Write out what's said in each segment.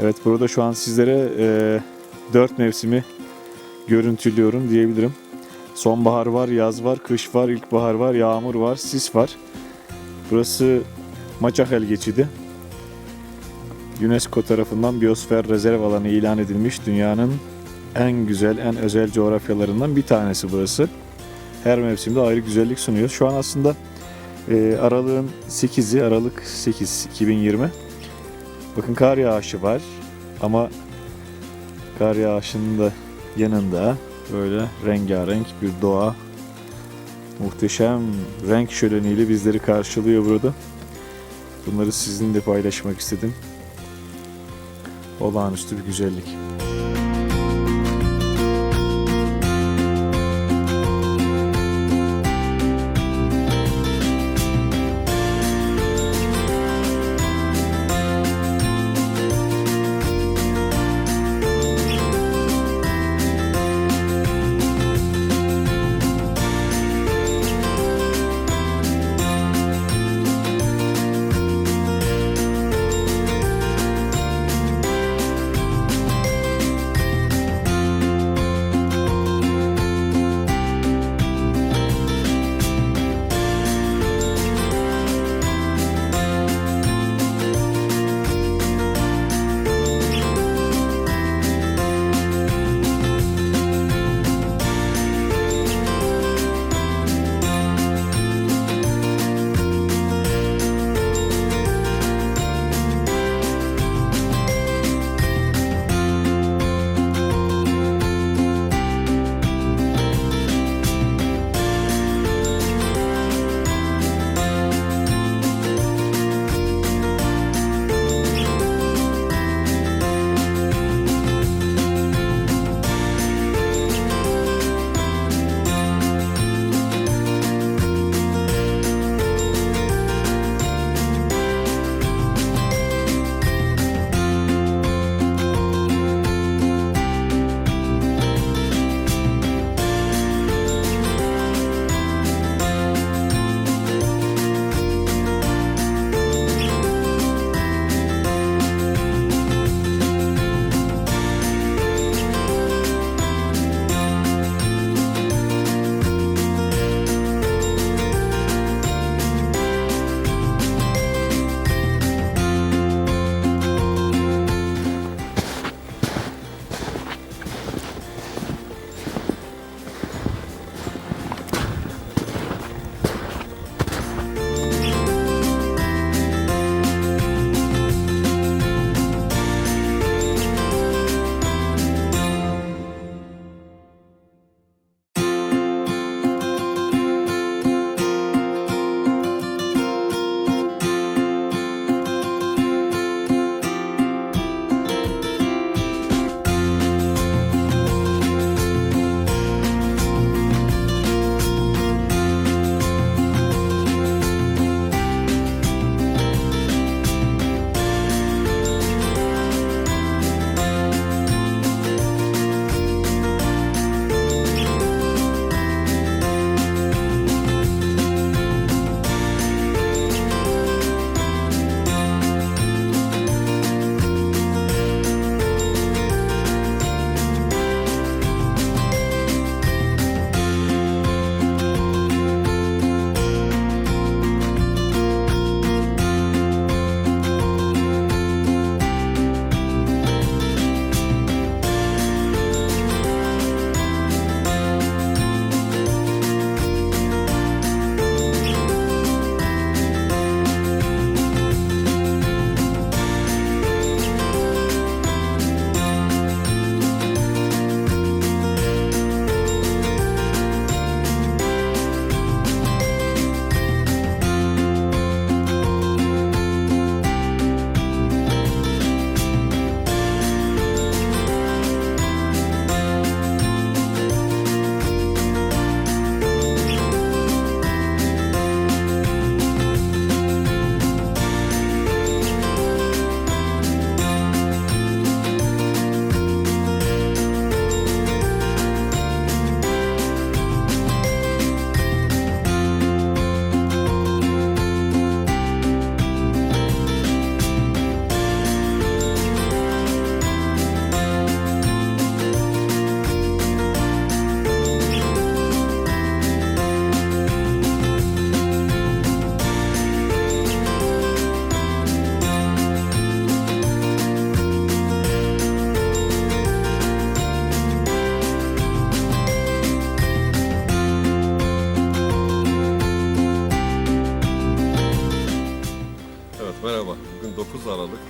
Evet burada şu an sizlere e, dört mevsimi görüntülüyorum diyebilirim. Sonbahar var, yaz var, kış var, ilkbahar var, yağmur var, sis var. Burası Maçakel geçidi. UNESCO tarafından Biyosfer Rezerv Alanı ilan edilmiş dünyanın en güzel, en özel coğrafyalarından bir tanesi burası. Her mevsimde ayrı güzellik sunuyor. Şu an aslında e, aralığın 8'i, Aralık 8 2020. Bakın kar yağışı var ama kar yağışının da yanında böyle rengarenk bir doğa muhteşem renk şöleniyle bizleri karşılıyor burada. Bunları sizinle paylaşmak istedim. Olağanüstü bir güzellik.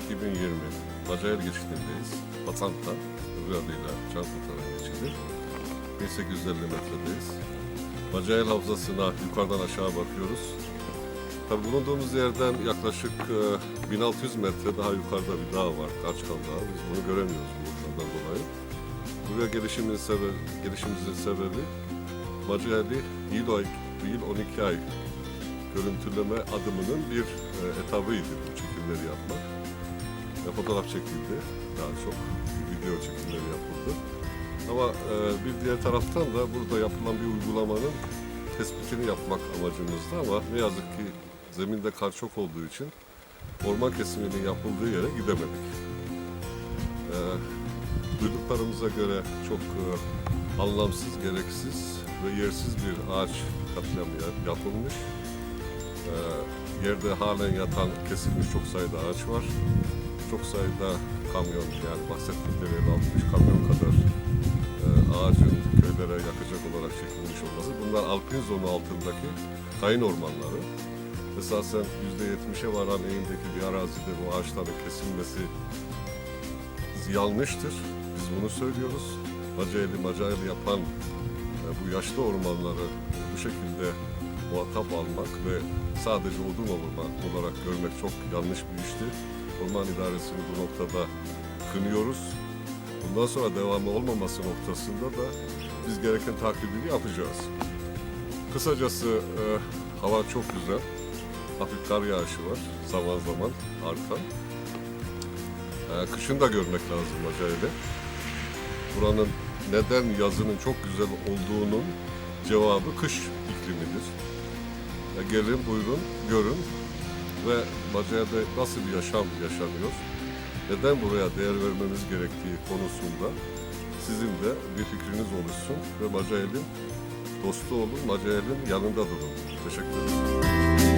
2020 Bacayel geçidindeyiz. Batanta, öbür adıyla Çankurtaran geçidi. 1850 metredeyiz. Bacayel Havzası'na yukarıdan aşağı bakıyoruz. Tabii bulunduğumuz yerden yaklaşık e, 1600 metre daha yukarıda bir dağ var, Karçkal Dağı. Biz bunu göremiyoruz bulutlardan dolayı. Buraya gelişimin sebebi, gelişimizin sebebi Bacayeli yıl, yıl 12 ay görüntüleme adımının bir e, etabıydı bu çekimleri yapmak. E, fotoğraf çekildi daha çok, video çekimleri yapıldı. Ama e, bir diğer taraftan da burada yapılan bir uygulamanın tespitini yapmak amacımızdı ama ne yazık ki zeminde kar çok olduğu için orman kesiminin yapıldığı yere gidemedik. E, duyduklarımıza göre çok e, anlamsız, gereksiz ve yersiz bir ağaç katliamı ya- yapılmış. E, yerde halen yatan, kesilmiş çok sayıda ağaç var. Çok sayıda kamyon yani bahsettikleri 60 kamyon kadar e, ağacın köylere yakacak olarak çekilmiş olması. Bunlar Alpin zonu altındaki kayın ormanları. Esasen %70'e varan eğimdeki bir arazide bu ağaçların kesilmesi yanlıştır. Biz bunu söylüyoruz. Macayeli Macayeli yapan e, bu yaşlı ormanları bu şekilde muhatap almak ve sadece odun orman olarak görmek çok yanlış bir işti. Orman idaresini bu noktada kınıyoruz. Bundan sonra devamı olmaması noktasında da biz gereken takibini yapacağız. Kısacası e, hava çok güzel. Hafif kar yağışı var zaman zaman artan. E, kışın da görmek lazım Acayip'e. Buranın neden yazının çok güzel olduğunun cevabı kış iklimidir. Gelin buyurun görün ve Bacaya'da nasıl bir yaşam yaşanıyor, neden buraya değer vermemiz gerektiği konusunda sizin de bir fikriniz oluşsun ve Bacayel'in dostu olun, Bacayel'in yanında durun. Teşekkür ederim.